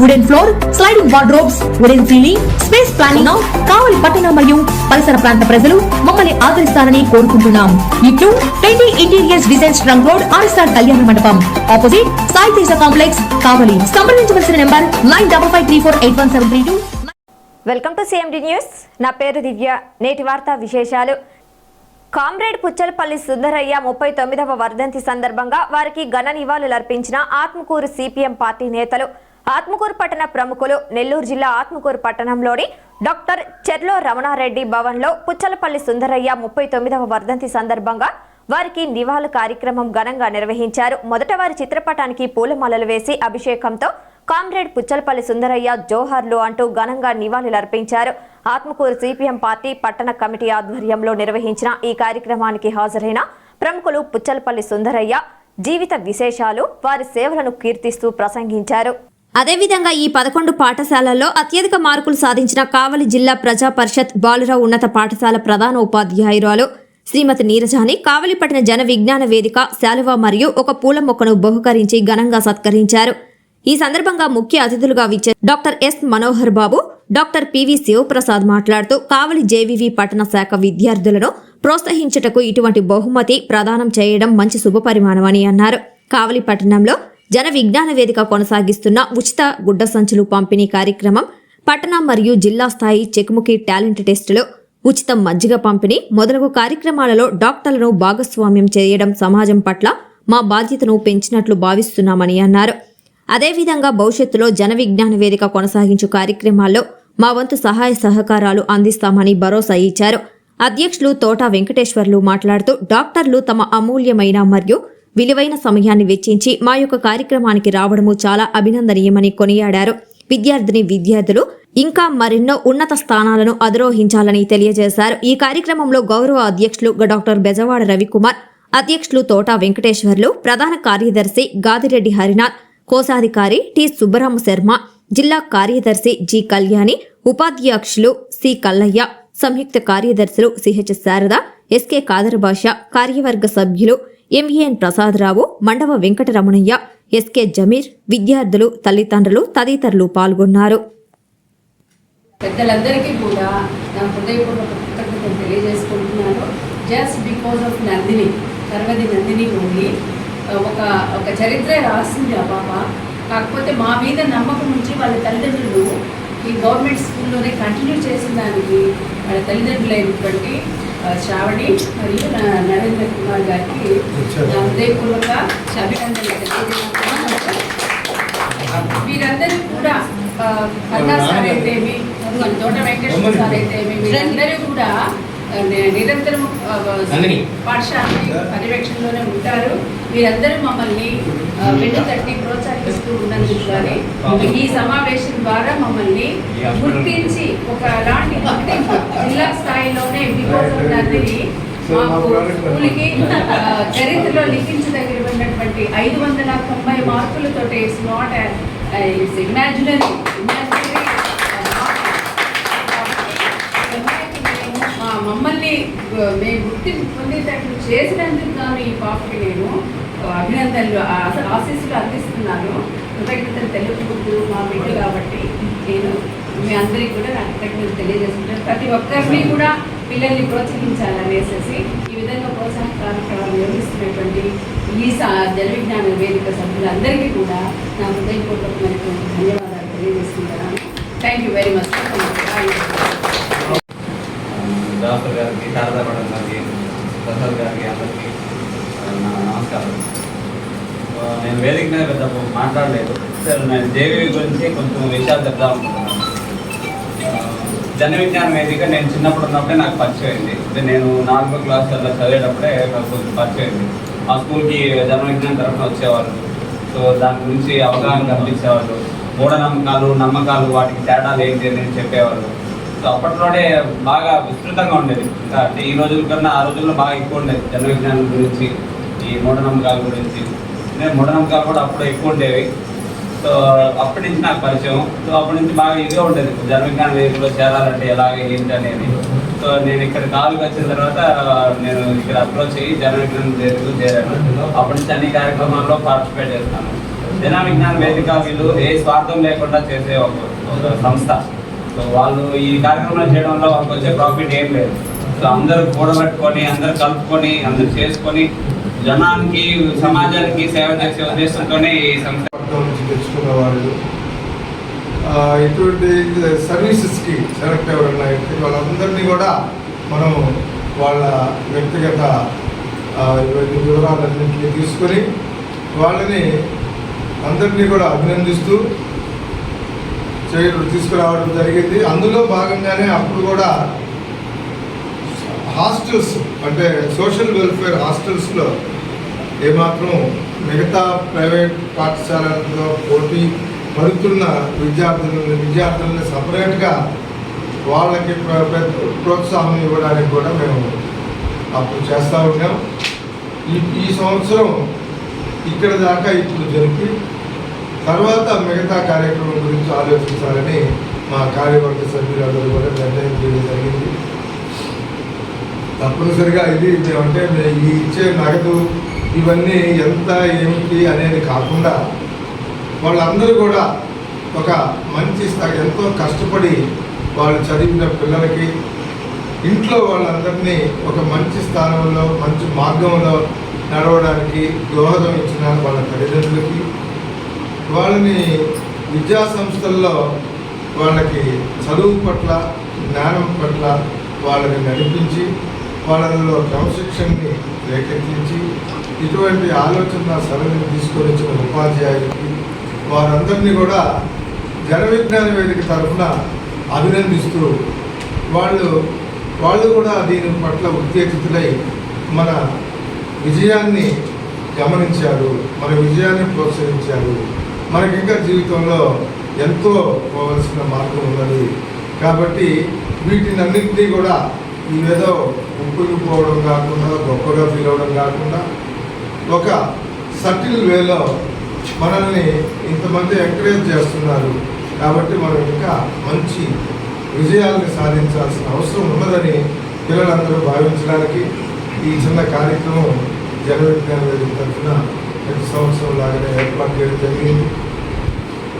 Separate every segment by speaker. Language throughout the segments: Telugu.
Speaker 1: wooden floor sliding wardrobes wooden ceiling space planning Kavali పట్టణ మరియు పరిసర ప్రాంత ప్రజలు మమ్మల్ని ఆదరిస్తారని కోరుకుంటున్నాం. ఇట్లు twenty interiors designs trunk road RSR Kalyana Mandapam. Opposite Sai Teja complex Kavali. సంప్రదించవలసిన number nine double five three four eight one seven three two.
Speaker 2: Welcome to CMD news నా పేరు దివ్య. నేటి వార్తా విశేషాలు. కామ్రేడ్ పుచ్చలపల్లి సుందరయ్య ముప్పై తొమ్మిదవ వర్ధంతి సందర్భంగా వారికి ఘన నివాళులర్పించిన ఆత్మకూరు సిపిఎం పార్టీ నేతలు ఆత్మకూరు పట్టణ ప్రముఖులు నెల్లూరు జిల్లా ఆత్మకూరు పట్టణంలోని డాక్టర్ చెర్లో రమణారెడ్డి భవన్లో పుచ్చలపల్లి సుందరయ్య ముప్పై తొమ్మిదవ వర్ధంతి సందర్భంగా వారికి నివాళుల కార్యక్రమం ఘనంగా నిర్వహించారు. మొదట వారి చిత్రపటానికి పూలమాలలు వేసి అభిషేకంతో కామ్రేడ్ పుచ్చలపల్లి సుందరయ్య జోహర్లు అంటూ ఘనంగా నివాళులర్పించారు ఆత్మకూరు సిపిఎం పార్టీ పట్టణ కమిటీ ఆధ్వర్యంలో నిర్వహించిన ఈ కార్యక్రమానికి హాజరైన ప్రముఖులు పుచ్చలపల్లి సుందరయ్య జీవిత విశేషాలు వారి సేవలను కీర్తిస్తూ ప్రసంగించారు. అదేవిధంగా ఈ పదకొండు పాఠశాలల్లో అత్యధిక మార్కులు సాధించిన కావలి జిల్లా ప్రజా పరిషత్ బాలురావు ఉన్నత పాఠశాల ప్రధాన ఉపాధ్యాయురాలు శ్రీమతి నీరజాని కావలిపట్టిన జన విజ్ఞాన వేదిక శాలువ మరియు ఒక పూల మొక్కను బహుకరించి ఘనంగా సత్కరించారు. ఈ సందర్భంగా ముఖ్య అతిథులుగా విచ్చే doctor S Manohar Babu doctor P V Sivaprasad మాట్లాడుతూ కావలి జేవివి పట్టణ శాఖ విద్యార్థులను ప్రోత్సహించుటకు ఇటువంటి బహుమతి ప్రదానం చేయడం మంచి శుభపరిమాణమని అన్నారు. కావలి పట్టణంలో జన విజ్ఞాన వేదిక కొనసాగిస్తున్న ఉచిత గుడ్డ సంచులు పంపిణీ కార్యక్రమం పట్టణం మరియు జిల్లా స్థాయి చెకుముకి టాలెంట్ టెస్టులో ఉచిత మజ్జిగ పంపిణీ మొదలగు కార్యక్రమాలలో డాక్టర్లను భాగస్వామ్యం చేయడం సమాజం పట్ల మా బాధ్యతను పెంచినట్లు భావిస్తున్నామని అన్నారు. అదేవిధంగా భవిష్యత్తులో జన విజ్ఞాన వేదిక కొనసాగించు కార్యక్రమాల్లో మా వంతు సహాయ సహకారాలు అందిస్తామని భరోసా ఇచ్చారు. అధ్యక్షులు తోట వెంకటేశ్వర్లు మాట్లాడుతూ డాక్టర్లు తమ అమూల్యమైన మరియు విలువైన సమయాన్ని వెచ్చించి మా యొక్క కార్యక్రమానికి రావడము చాలా అభినందనీయమని కొనియాడారు. విద్యార్థిని విద్యార్థులు ఇంకా మరెన్నో ఉన్నత స్థానాలను అధిరోహించాలని తెలియజేశారు. ఈ కార్యక్రమంలో గౌరవ అధ్యక్షులు డాక్టర్ బెజవాడ రవికుమార్ అధ్యక్షులు తోటా వెంకటేశ్వర్లు ప్రధాన కార్యదర్శి గాదిరెడ్డి హరినాథ్ కోశాధికారి టి సుబ్బరామ శర్మ జిల్లా కార్యదర్శి జి కళ్యాణి ఉపాధ్యక్షులు సి కల్లయ్య సంయుక్త కార్యదర్శులు సిహెచ్ శారద ఎస్కే కాదరభాష కార్యవర్గ సభ్యులు M E N Prasadarao Mandava Venkataramanaiah S K Jameer విద్యార్థులు తల్లిదండ్రులు తదితరులు పాల్గొన్నారు.
Speaker 3: పెద్దలందరికీ కూడా నా హృదయపూర్వక కృతజ్ఞతలు తెలియజేసుకుంటున్నాను. జస్ట్ బికాజ్ ఆఫ్ నందిని సర్వది నందిని ఓన్లీ ఒక ఒక చరిత్ర రాసింది ఆ పాప. కాకపోతే మా మీద నమ్మకం ఉంచి వాళ్ళ తల్లిదండ్రులు ఈ గవర్నమెంట్ స్కూల్లోనే కంటిన్యూ చేసిన దానికి వాళ్ళ తల్లిదండ్రులైనటువంటి ఆ, శ్రావణి మరియు నరేంద్ర కుమార్ గారికి హృదయపూర్వక అభినందనలు. తెలియజేస్తున్నాను వీరందరూ కూడా కన్నా సార్ అయితేమి తోట వెంకటేశ్వర సార్ అయితేమి వీరందరూ కూడా నిరంతరం. పాఠశాలని పర్యవేక్షణలోనే ఉంటారు. వీరందరూ మమ్మల్ని వెన్ను తట్టి ప్రోత్సహిస్తూ ఉన్నందుకు కానీ ఈ సమావేశం ద్వారా మమ్మల్ని గుర్తించి ఒక గుర్తింపు జిల్లా స్థాయిలోనే నందిని మాకు స్కూల్కి చరిత్రలో లిఖించదగినటువంటి ఐదు వందల తొంభై మార్కులతో ఇట్స్ నాట్ ఇట్స్ ఇమాజినరీ మమ్మల్ని మేము గుర్తింపు పొందేటట్లు చేసినందుకు గాను ఈ పాపకి నేను అభినందనలు ఆ- ఆశీస్సులు అందిస్తున్నాను. కృతజ్ఞతలు తెలుపుకుంటూ మా బిడ్డ కాబట్టి నేను మీ అందరికీ కూడా నా కృతజ్ఞతలు తెలియజేస్తున్నాను ప్రతి ఒక్కరిని కూడా పిల్లల్ని ప్రోత్సహించాలనేసేసి ఈ విధంగా ప్రోత్సాహ కార్యక్రమాలు నిర్వహిస్తున్నటువంటి ఈ సా విజ్ఞాన వేదిక సభ్యులందరికీ కూడా నా హృదయపూర్వకమైనటువంటి ధన్యవాదాలు తెలియజేస్తున్నాను thank you very much
Speaker 4: doctor గారికి శారదా మేడం గారికి ప్రసాద్ గారికి అందరికీ నా నమస్కారం. నేను వేదిక మీద పెద్ద మాట్లాడలేదు. సార్ నేను దేవి గురించి కొంచెం విషయాలు చెప్తా అనుకుంటున్నాను. జన విజ్ఞాన వేదిక నేను చిన్నప్పుడు ఉన్నప్పుడే నాకు పరిచయం అయింది. అంటే నేను నాలుగో క్లాస్ అట్లా చదివేటప్పుడే నాకు కొంచెం పరిచయం అయింది. ఆ స్కూల్కి జన విజ్ఞానం తరఫున వచ్చేవాళ్ళు. సో దాని గురించి అవగాహన కల్పించేవాళ్ళు. మూఢనమ్మకాలు నమ్మకాలు వాటికి తేడాలు ఏంటి అని చెప్పేవాళ్ళు. సో అప్పట్లోనే బాగా విస్తృతంగా ఉండేది. ఇంకా అంటే ఈ రోజుల కన్నా ఆ రోజుల్లో బాగా ఎక్కువ ఉండేది. జన విజ్ఞానం గురించి ఈ మూఢనమ్మకాల గురించి. నేను మూఢనమ్మకాలు కూడా అప్పుడు ఎక్కువ ఉండేవి. సో అప్పటి నుంచి నాకు పరిచయం. సో అప్పటి నుంచి బాగా ఇదిగా ఉండేది. జన విజ్ఞాన వేదికలో చేరాలంటే ఎలాగ ఏంటి అనేది. సో నేను ఇక్కడ కాలుకి వచ్చిన తర్వాత నేను ఇక్కడ అప్రోచ్ అయ్యి జన విజ్ఞాన వేదికలో చేరాను. అప్పటి నుంచి అన్ని కార్యక్రమాల్లో పార్టిసిపేట్ చేస్తాను. జన విజ్ఞాన వేదిక వీళ్ళు ఏ స్వార్థం లేకుండా చేసే ఒక సంస్థ. సో వాళ్ళు ఈ కార్యక్రమాలు చేయడం వల్ల వాళ్ళకి వచ్చే ప్రాఫిట్ ఏం లేదు. సో అందరూ కూడబెట్టుకొని అందరూ కలుపుకొని అందరూ చేసుకొని జనానికి సమాజానికి సేవ చేసే ఉద్దేశంతోనే ఈ సంస్థ
Speaker 5: తెచ్చుకున్న వాళ్ళు. ఇటువంటి సర్వీసెస్కి సెలెక్ట్ ఎవరైనా అయితే వాళ్ళందరినీ కూడా మనం వాళ్ళ వ్యక్తిగత ఇవన్నీ వివరాలన్నింటినీ తీసుకొని వాళ్ళని అందరినీ కూడా అభినందిస్తూ చేయడం తీసుకురావడం జరిగింది. అందులో భాగంగానే అప్పుడు కూడా హాస్టల్స్ అంటే సోషల్ వెల్ఫేర్ హాస్టల్స్లో ఏమాత్రం మిగతా ప్రైవేట్ పాఠశాలలతో పోటీ పడుతున్న విద్యార్థులను విద్యార్థులను సపరేట్గా వాళ్ళకి ప్రోత్సాహం ఇవ్వడానికి కూడా మేము అప్పుడు చేస్తూ ఉన్నాం. ఈ ఈ సంవత్సరం ఇక్కడ దాకా ఇప్పుడు జరిపి తర్వాత మిగతా కార్యక్రమం గురించి ఆలోచించాలని మా కార్యవర్గ సభ్యులందరూ కూడా నిర్ణయం చేయడం జరిగింది. తప్పనిసరిగా ఇది మేమంటే ఈ ఇచ్చే నగదు ఇవన్నీ ఎంత ఏమిటి అనేది కాకుండా వాళ్ళందరూ కూడా ఒక మంచి స్థాయి ఎంతో కష్టపడి వాళ్ళు చదివిన పిల్లలకి ఇంట్లో వాళ్ళందరినీ ఒక మంచి స్థానంలో మంచి మార్గంలో నడవడానికి దోహదం ఇచ్చిన వాళ్ళ తల్లిదండ్రులకి వాళ్ళని విద్యా సంస్థల్లో వాళ్ళకి చదువు పట్ల జ్ఞానం పట్ల వాళ్ళని నడిపించి వాళ్ళలో క్రమశిక్షణని రేకెత్తించి ఇటువంటి ఆలోచన సరళిని తీసుకొని వచ్చిన ఉపాధ్యాయులకి వారందరినీ కూడా జన విజ్ఞాన వేదిక తరఫున అభినందిస్తూ వాళ్ళు వాళ్ళు కూడా దీని పట్ల ఉత్తేజితులై మన విజయాన్ని గమనించారు మన విజయాన్ని ప్రోత్సహించారు. మనకి ఇంకా జీవితంలో ఎంతో పోవలసిన మార్గం ఉన్నది. కాబట్టి వీటిని అన్నింటినీ కూడా ఇవేదో ఉప్పుకుపోవడం కాకుండా గొప్పగా ఫీల్ అవ్వడం కాకుండా ఒక సటిల్ వేలో మనల్ని ఇంతమంది ఎంకరేజ్ చేస్తున్నారు. కాబట్టి మనం ఇంకా మంచి విజయాలను సాధించాల్సిన అవసరం ఉన్నదని పిల్లలందరూ భావించడానికి ఈ చిన్న కార్యక్రమం జనవిజ్ఞాన వేదిక తరఫున ప్రతి సంవత్సరం లాగానే ఏర్పాటు చేయడం జరిగింది.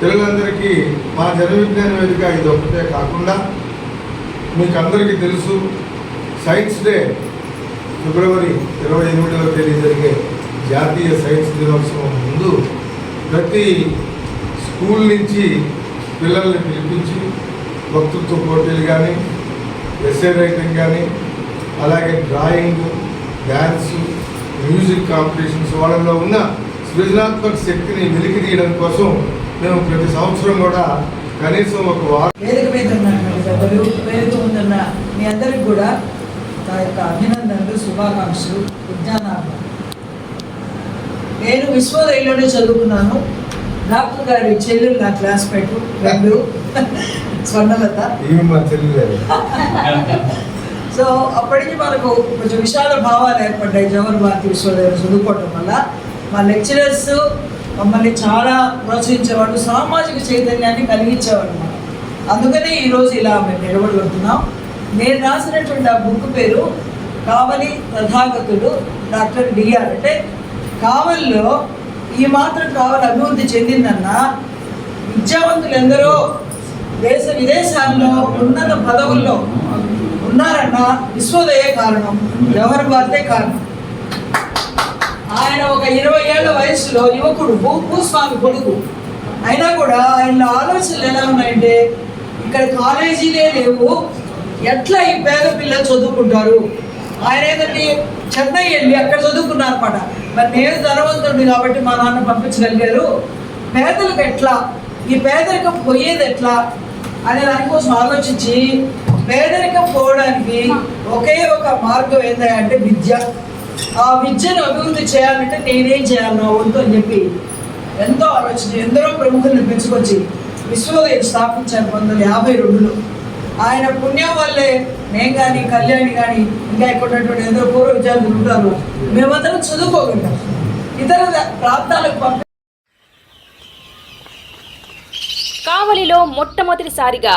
Speaker 5: పిల్లలందరికీ మా జన విజ్ఞాన వేదిక ఇది ఒకటే కాకుండా మీకు అందరికీ తెలుసు సైన్స్ డే ఫిబ్రవరి ఇరవై ఎనిమిదవ తేదీ జరిగే జాతీయ సైన్స్ దినోత్సవం ముందు ప్రతి స్కూల్ నుంచి పిల్లల్ని పిలిపించి వక్తృత్వ పోటీలు కానీ ఎస్ఏ రైటింగ్ కానీ అలాగే డ్రాయింగ్ డ్యాన్స్ మ్యూజిక్ కాంపిటీషన్స్ వాళ్ళలో ఉన్న సృజనాత్మక శక్తిని వెలికి తీయడం కోసం మేము ప్రతి సంవత్సరం కూడా కనీసం ఒక వారం
Speaker 6: వేదిక మీద ఉన్నటువంటి పెద్దలు వేదిక ముందున్న మీ అందరికి కూడా నా యొక్క అభినందనలు శుభాకాంక్షలు విజ్ఞానాలు నేను విశ్వోదయంలోనే చదువుకున్నాను. డాక్టర్ గారి చెల్లెలు నా క్లాస్మేట్ రెండు. స్వర్ణలత. సో అప్పటికి మనకు కొంచెం విశాల భావాలు ఏర్పడ్డాయి జవహర్ భారతి విశ్వవిద్యాలయం చదువుకోవటం వల్ల. మా లెక్చరర్స్ మమ్మల్ని చాలా ప్రోత్సహించేవాడు సామాజిక చైతన్యాన్ని కలిగించేవాడు మనం అందుకనే ఈరోజు ఇలా మేము నిలబడగలుగుతున్నాం. నేను రాసినటువంటి ఆ బుక్ పేరు కావలి తథాగతుడు డాక్టర్ డిఆర్. అంటే కావలిలో ఈ మాత్రం కావలి అభివృద్ధి చెందిందన్నా విద్యావంతులు ఎందరో దేశ విదేశాల్లో ఉన్నత పదవుల్లో ఉన్నారన్న విశ్వోదయ కారణం. ఎవరి భారతే కారణం? ఆయన ఒక ఇరవై ఏళ్ళ వయసులో యువకుడు భూస్వామి కొడుకు. అయినా కూడా ఆయన ఆలోచనలు ఎలా ఉన్నాయంటే ఇక్కడ కాలేజీలే లేవు ఎట్లా ఈ పేద పిల్లలు చదువుకుంటారు? ఆయన ఏంటంటే చెన్నై వెళ్ళి అక్కడ చదువుకున్నారనమాట మరి నేను ధనవంతుడిని కాబట్టి మా నాన్న పంపించగలిగారు. పేదలకు ఎట్లా? ఈ పేదరికం పోయేది ఎట్లా? అనే దానికోసం ఆలోచించి పేదరికం పోవడానికి ఒకే ఒక మార్గం ఏంటంటే విద్య. ఆ విద్యను అభివృద్ధి చేయాలంటే నేనేం చేయాలి నా వంతు అని చెప్పి ఎంతో ఆలోచించి ఎందరో ప్రముఖులను పెంచుకొచ్చి విశ్వోదయం స్థాపించారు పంతొమ్మిది వందల యాభై రెండులో. ఆయన పుణ్యం వల్లే నేను కానీ కళ్యాణి కానీ ఇంకా ఇక్కడ ఎందరో పూర్వ విద్యార్థులు ఉంటారు. మేమందరం చదువుకోగలిగాం ఇతర ప్రాంతాలకు పంపి
Speaker 7: కావలిలో మొట్టమొదటిసారిగా